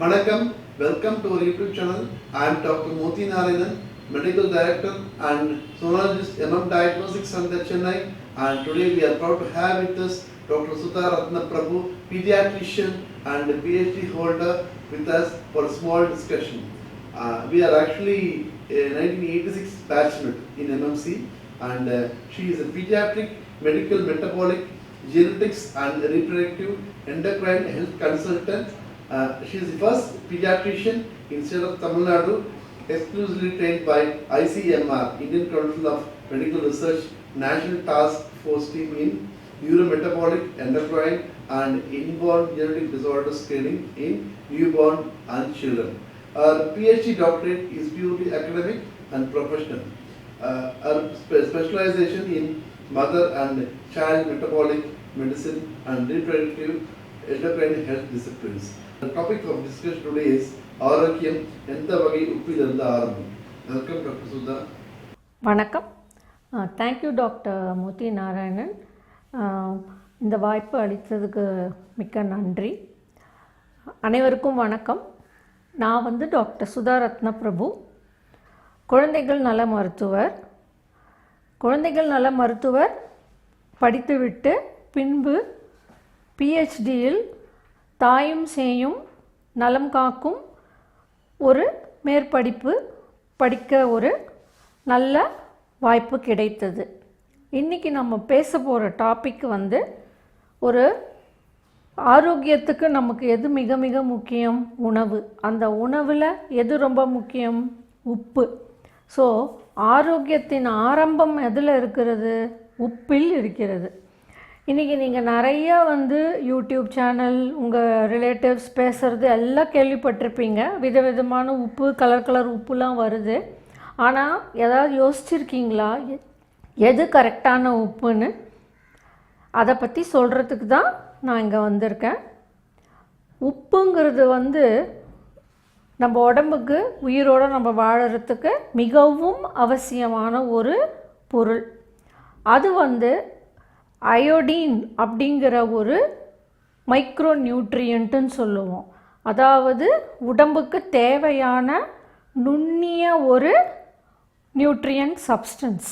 Vanakkam, welcome to our YouTube channel. I am Dr. Moti Narayanan, Medical Director and Sonologist MM Diagnostics Center Chennai. And today we are proud to have with us Dr. Sudha Ratna Prabhu, pediatrician and PhD holder with us for a small discussion. Uh, we are actually a 1986 batchmate in MMC and uh, she is a pediatric medical metabolic genetics and reproductive endocrine health consultant. She is the first pediatrician in state of Tamil Nadu exclusively trained by ICMR, Indian Council of Medical Research National Task Force team in neurometabolic, endocrine and inborn genetic disorder screening in newborn and children. Her PhD doctorate is purely academic and professional. Uh, her spe- specialization in mother and child metabolic medicine and reproductive endocrine health disciplines. The topic of discussion today is ஆரோக்கியம் எந்த வகை உப்பிலிருந்து ஆரம்பம் welcome doctor Sudha வணக்கம். Thank you doctor Murthy Narayanan. இந்த வாய்ப்பு அளித்ததுக்கு மிக்க நன்றி. அனைவருக்கும் வணக்கம். நான் வந்து டாக்டர் சுதா ரத்ன பிரபு. குழந்தைகள் நல மருத்துவர். குழந்தைகள் நல மருத்துவர் படித்துவிட்டு பின்பு பிஹெச்டியில் தாயும் சேயும் நலம் காக்கும் ஒரு மேற்படிப்பு படிக்க ஒரு நல்ல வாய்ப்பு கிடைத்தது. இன்றைக்கி நம்ம பேச போகிற டாபிக் வந்து ஒரு ஆரோக்கியத்துக்கு நமக்கு எது மிக மிக முக்கியம்? உணவு. அந்த உணவில் எது ரொம்ப முக்கியம்? உப்பு. ஸோ ஆரோக்கியத்தின் ஆரம்பம் எதில் இருக்கிறது? உப்பில் இருக்கிறது. இன்றைக்கி நீங்கள் நிறைய வந்து யூடியூப் சேனல் உங்கள் ரிலேட்டிவ்ஸ் பேசுகிறது எல்லாம் கேள்விப்பட்டிருப்பீங்க. விதவிதமான உப்பு கலர் கலர் உப்புலாம் வருது. ஆனால் ஏதாவது யோசிச்சிருக்கீங்களா? எ- எது கரெக்டான உப்புன்னு? அதை பற்றி சொல்கிறதுக்கு தான் நான் இங்கே வந்திருக்கேன். உப்புங்கிறது வந்து நம்ம உடம்புக்கு உயிரோடு நம்ம வாழறதுக்கு மிகவும் அவசியமான ஒரு பொருள். அது வந்து அயோடின் அப்படிங்கிற ஒரு மைக்ரோ நியூட்ரியன்ட்டுன்னு சொல்லுவோம். அதாவது உடம்புக்கு தேவையான நுண்ணிய ஒரு நியூட்ரியன்ட் சப்ஸ்டன்ஸ்.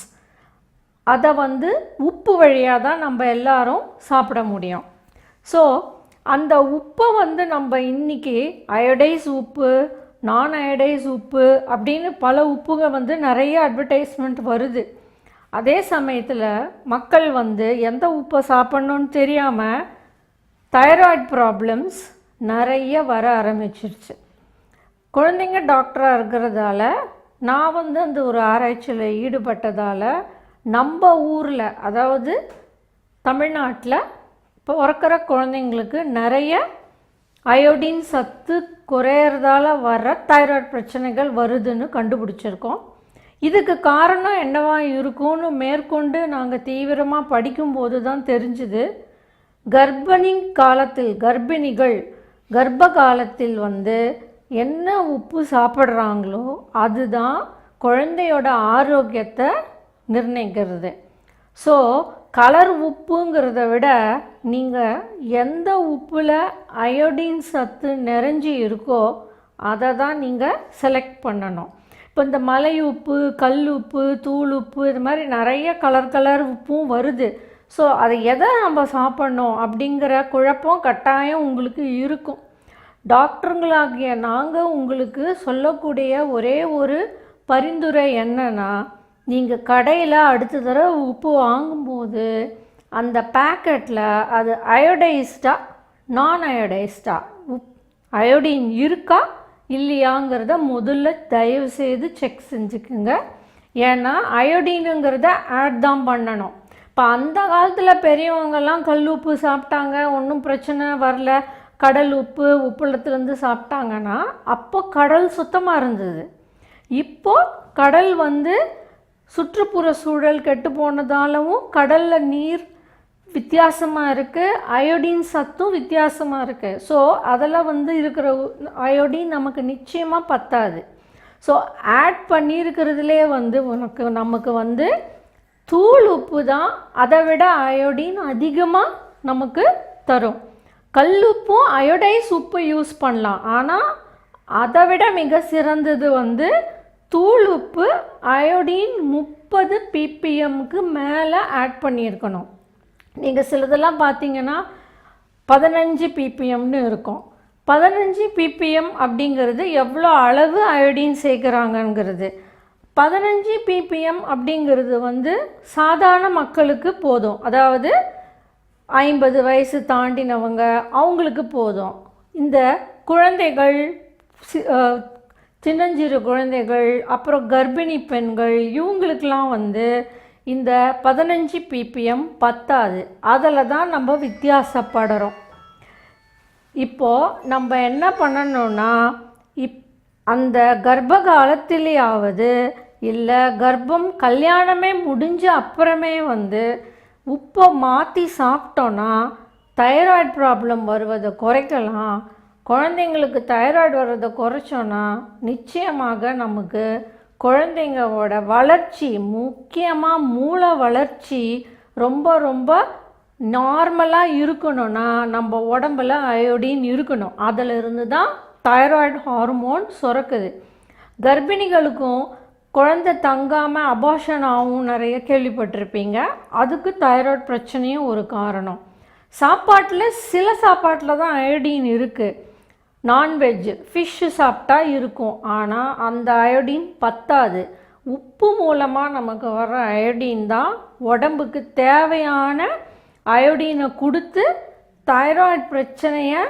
அதை வந்து உப்பு வழியாக தான் நம்ம எல்லாரும் சாப்பிட முடியும். ஸோ அந்த உப்பை வந்து நம்ம இன்னைக்கு அயோடைஸ் உப்பு நான் அயோடைஸ் உப்பு அப்படின்னு பல உப்புகள் வந்து நிறைய அட்வர்டைஸ்மெண்ட் வருது. அதே சமயத்தில் மக்கள் வந்து எந்த உப்பை சாப்பிட்ணுன்னு தெரியாமல் தைராய்டு ப்ராப்ளம்ஸ் நிறைய வர ஆரம்பிச்சிருச்சு. குழந்தைங்க டாக்டராக இருக்கிறதால நான் வந்து அந்த ஒரு ஆராய்ச்சியில் ஈடுபட்டதால் நம்ம ஊரில் அதாவது தமிழ்நாட்டில் இப்போ பிறக்கிற குழந்தைங்களுக்கு நிறைய அயோடின் சத்து குறையிறதால வர தைராய்டு பிரச்சனைகள் வருதுன்னு கண்டுபிடிச்சிருக்கோம். இதுக்கு காரணம் என்னவா இருக்கும்னு மேற்கொண்டு நாங்கள் தீவிரமாக படிக்கும்போது தான் தெரிஞ்சுது. கர்ப்பிணி காலத்தில் கர்ப்பிணிகள் கர்ப்ப காலத்தில் வந்து என்ன உப்பு சாப்பிட்றாங்களோ அதுதான் குழந்தையோட ஆரோக்கியத்தை நிர்ணயிக்கிறது. ஸோ கலர் உப்புங்கிறத விட நீங்கள் எந்த உப்பில் அயோடின் சத்து நிறைஞ்சி இருக்கோ அதை தான் நீங்கள் செலக்ட் பண்ணணும். இப்போ இந்த மலை உப்பு கல் உப்பு தூள் உப்பு இது மாதிரி நிறைய கலர் கலர் உப்பும் வருது. ஸோ அதை எதை நம்ம சாப்பிட்ணும் அப்படிங்கிற குழப்பம் கட்டாயம் உங்களுக்கு இருக்கும். டாக்டருங்களாகிய நாங்கள் உங்களுக்கு சொல்லக்கூடிய ஒரே ஒரு பரிந்துரை என்னன்னா நீங்கள் கடையில் அடுத்த தடவை உப்பு வாங்கும்போது அந்த பேக்கெட்டில் அது அயோடைஸ்டா நான் அயோடைஸ்டா உப் அயோடின் இருக்கா இல்லையாங்கிறத முதல்ல தயவு செய்து செக் செஞ்சுக்குங்க. ஏன்னா அயோடினுங்கிறத ஆட் தான் பண்ணணும். இப்போ அந்த காலத்தில் பெரியவங்கெல்லாம் கல் உப்பு சாப்பிட்டாங்க ஒன்றும் பிரச்சனை வரல. கடல் உப்பு உப்புளத்துலேருந்து சாப்பிட்டாங்கன்னா அப்போ கடல் சுத்தமாக இருந்தது. இப்போது கடல் வந்து சுற்றுப்புற சூழல் கெட்டு போனதாலவும் கடலில் நீர் வித்தியாசமாக இருக்குது அயோடின் சத்தும் வித்தியாசமாக இருக்குது ஸோ அதில் வந்து இருக்கிற அயோடின் நமக்கு நிச்சயமாக பத்தாது. ஸோ ஆட் பண்ணியிருக்கிறதுலே வந்து உனக்கு நமக்கு வந்து தூள் உப்பு தான். அதை விட அயோடின் அதிகமாக நமக்கு தரும். கல்லுப்பும் அயோடைஸ் உப்பு யூஸ் பண்ணலாம். ஆனால் அதை விட மிக சிறந்தது வந்து தூள் உப்பு அயோடின் முப்பது பிபிஎம்க்கு மேலே ஆட் பண்ணியிருக்கணும். நீங்கள் சிலதெல்லாம் பார்த்தீங்கன்னா பதினஞ்சு பிபிஎம்னு இருக்கும். பதினஞ்சு பிபிஎம் அப்படிங்கிறது எவ்வளோ அளவு அயோடின் சேர்க்குறாங்கங்கிறது. பதினஞ்சு பிபிஎம் அப்படிங்கிறது வந்து சாதாரண மக்களுக்கு போதும். அதாவது ஐம்பது வயசு தாண்டினவங்க அவங்களுக்கு போதும். இந்த குழந்தைகள் சி- சின்னஞ்சிறு குழந்தைகள் அப்புறம் கர்ப்பிணி பெண்கள் இவங்களுக்கெல்லாம் வந்து இந்த பதினஞ்சு பிபிஎம் பத்தாது. அதில் தான் நம்ம வித்தியாசப்படுறோம். இப்போது நம்ம என்ன பண்ணணும்னா இப் அந்த கர்ப்ப காலத்திலேயாவது இல்லை கர்ப்பம் கல்யாணமே முடிஞ்ச அப்புறமே வந்து உப்பை மாற்றி சாப்பிட்டோன்னா தைராய்டு ப்ராப்ளம் வருவதை குறைக்கலாம். குழந்தைங்களுக்கு தைராய்டு வர்றதை குறைச்சோன்னா நிச்சயமாக நமக்கு குழந்தைங்களோட வளர்ச்சி முக்கியமாக மூளை வளர்ச்சி ரொம்ப ரொம்ப நார்மலாக இருக்கணும்னா நம்ம உடம்புல அயோடின் இருக்கணும். அதில் இருந்து தான் தைராய்டு ஹார்மோன் சுரக்குது. கர்ப்பிணிகளுக்கும் குழந்தை தங்காமல் அபாஷன் ஆகும் நிறைய கேள்விப்பட்டிருப்பீங்க. அதுக்கு தைராய்டு பிரச்சனையும் ஒரு காரணம். சாப்பாட்டில் சில சாப்பாட்டில் தான் அயோடின் இருக்குது நான்வெஜ் ஃபிஷ்ஷு சாப்பிட்டா இருக்கும் ஆனால் அந்த அயோடின் பத்தாது. உப்பு மூலமாக நமக்கு வர அயோடின் தான் உடம்புக்கு தேவையான அயோடினை கொடுத்து தைராய்டு பிரச்சனையை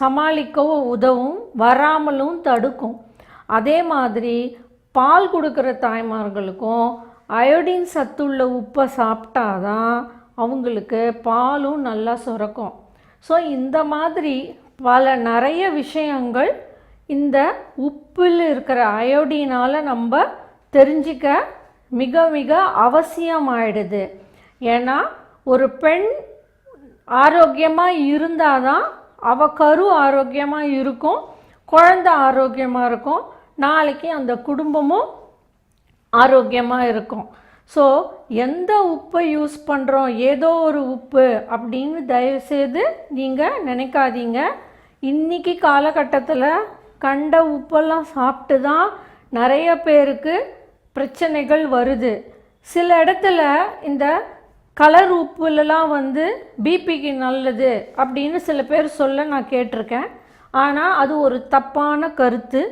சமாளிக்கவும் உதவும் வராமலும் தடுக்கும். அதே மாதிரி பால் கொடுக்குற தாய்மார்களுக்கும் அயோடின் சத்துள்ள உப்பை சாப்பிட்டாதான் அவங்களுக்கு பாலும் நல்லா சுரக்கும். ஸோ இந்த மாதிரி பல நிறைய விஷயங்கள் இந்த உப்பில் இருக்கிற அயோடினால் நம்ம தெரிஞ்சிக்க மிக மிக அவசியமாயிடுது. ஏன்னா ஒரு பெண் ஆரோக்கியமாக இருந்தால் தான் அவ கரு ஆரோக்கியமாக இருக்கும் குழந்தை ஆரோக்கியமாக இருக்கும் நாளைக்கு அந்த குடும்பமும் ஆரோக்கியமாக இருக்கும். ஸோ எந்த உப்பை யூஸ் பண்ணுறோம் ஏதோ ஒரு உப்பு அப்படின்னு தயவுசெய்து நீங்கள் நினைக்காதீங்க. இன்னைக்கு காலகட்டத்தில் கண்ட உப்பெல்லாம் சாப்பிட்டு தான் நிறைய பேருக்கு பிரச்சனைகள் வருது. சில இடத்துல இந்த கலர் உப்புலலாம் வந்து பிபிக்கு நல்லது அப்படின்னு சில பேர் சொல்ல நான் கேட்டிருக்கேன். ஆனால் அது ஒரு தப்பான கருத்து.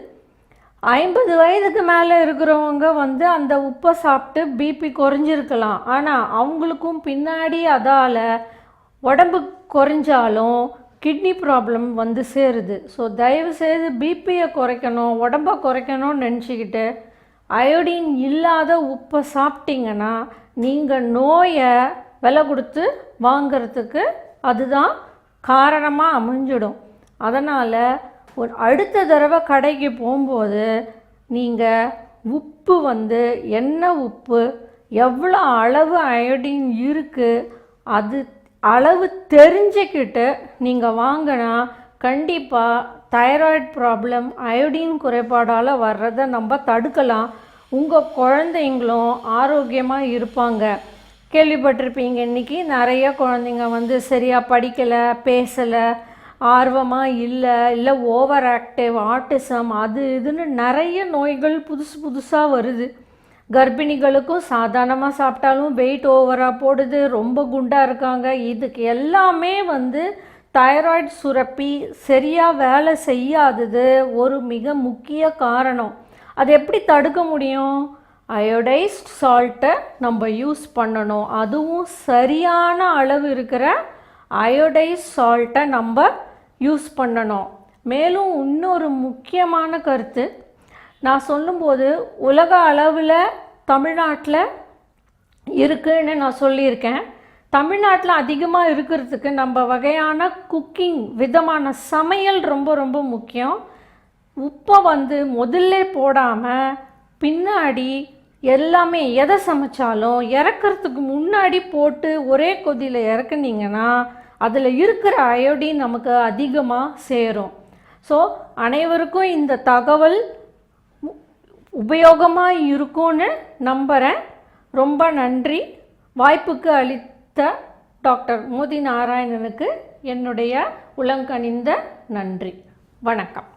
ஐம்பது வயதுக்கு மேலே இருக்கிறவங்க வந்து அந்த உப்பை சாப்பிட்டு பிபி குறைஞ்சிருக்கலாம். ஆனால் அவங்களுக்கும் பின்னாடி அதால் உடம்பு குறைஞ்சாலும் கிட்னி ப்ராப்ளம் வந்து சேருது. ஸோ தயவுசெய்து பிபியை குறைக்கணும் உடம்ப குறைக்கணும்னு நினச்சிக்கிட்டு அயோடின் இல்லாத உப்பை சாப்பிட்டீங்கன்னா நீங்கள் நோயை விலை கொடுத்து வாங்கிறதுக்கு அதுதான் காரணமாக அமைஞ்சிடும். அதனால் ஒரு அடுத்த தடவை கடைக்கு போகும்போது நீங்கள் உப்பு வந்து என்ன உப்பு எவ்வளோ அளவு அயோடின் இருக்குது அது அளவு தெரிஞ்சுக்கிட்டு நீங்கள் வாங்கினா கண்டிப்பாக தைராய்டு ப்ராப்ளம் அயோடின் குறைபாடால் வர்றதை நம்ம தடுக்கலாம். உங்கள் குழந்தைங்களும் ஆரோக்கியமாக இருப்பாங்க. கேள்விப்பட்டிருப்பீங்க இன்றைக்கி நிறைய குழந்தைங்க வந்து சரியாக படிக்கலை பேசலை ஆர்வமாக இல்லை இல்லை ஓவர் ஆக்டிவ் ஆட்டிசம் அது இதுன்னு நிறைய நோய்கள் புதுசு புதுசாக வருது. கர்ப்பிணிகளுக்கும் சாதாரணமாக சாப்பிட்டாலும் வெயிட் ஓவராக போடுது ரொம்ப குண்டாக இருக்காங்க. இதுக்கு எல்லாமே வந்து தைராய்டு சுரப்பி சரியாக வேலை செய்யாதது ஒரு மிக முக்கிய காரணம். அது எப்படி தடுக்க முடியும்? அயோடைஸ்ட் சால்ட்டை நம்ம யூஸ் பண்ணணும். அதுவும் சரியான அளவு இருக்கிற அயோடைஸ் சால்ட்டை நம்ம யூஸ் பண்ணணும். மேலும் இன்னொரு முக்கியமான கருத்து நான் சொல்லும்போது உலக அளவில் தமிழ்நாட்டில் இருக்குன்னு நான் சொல்லியிருக்கேன். தமிழ்நாட்டில் அதிகமாக இருக்கிறதுக்கு நம்ம வகையான குக்கிங் விதமான சமையல் ரொம்ப ரொம்ப முக்கியம். உப்பை வந்து முதல்ல போடாமல் பின்னாடி எல்லாமே எதை சமைச்சாலும் இறக்குறதுக்கு முன்னாடி போட்டு ஒரே கொதியில் இறக்குனீங்கன்னா அதில் இருக்கிற அயோடின் நமக்கு அதிகமாக சேரும். ஸோ அனைவருக்கும் இந்த தகவல் உபயோகமாக இருக்கும்னு நம்புகிறேன் ரொம்ப நன்றி. வாய்ப்புக்கு அளித்த டாக்டர் மோதி நாராயணனுக்கு என்னுடைய உலங்கணிந்த நன்றி. வணக்கம்.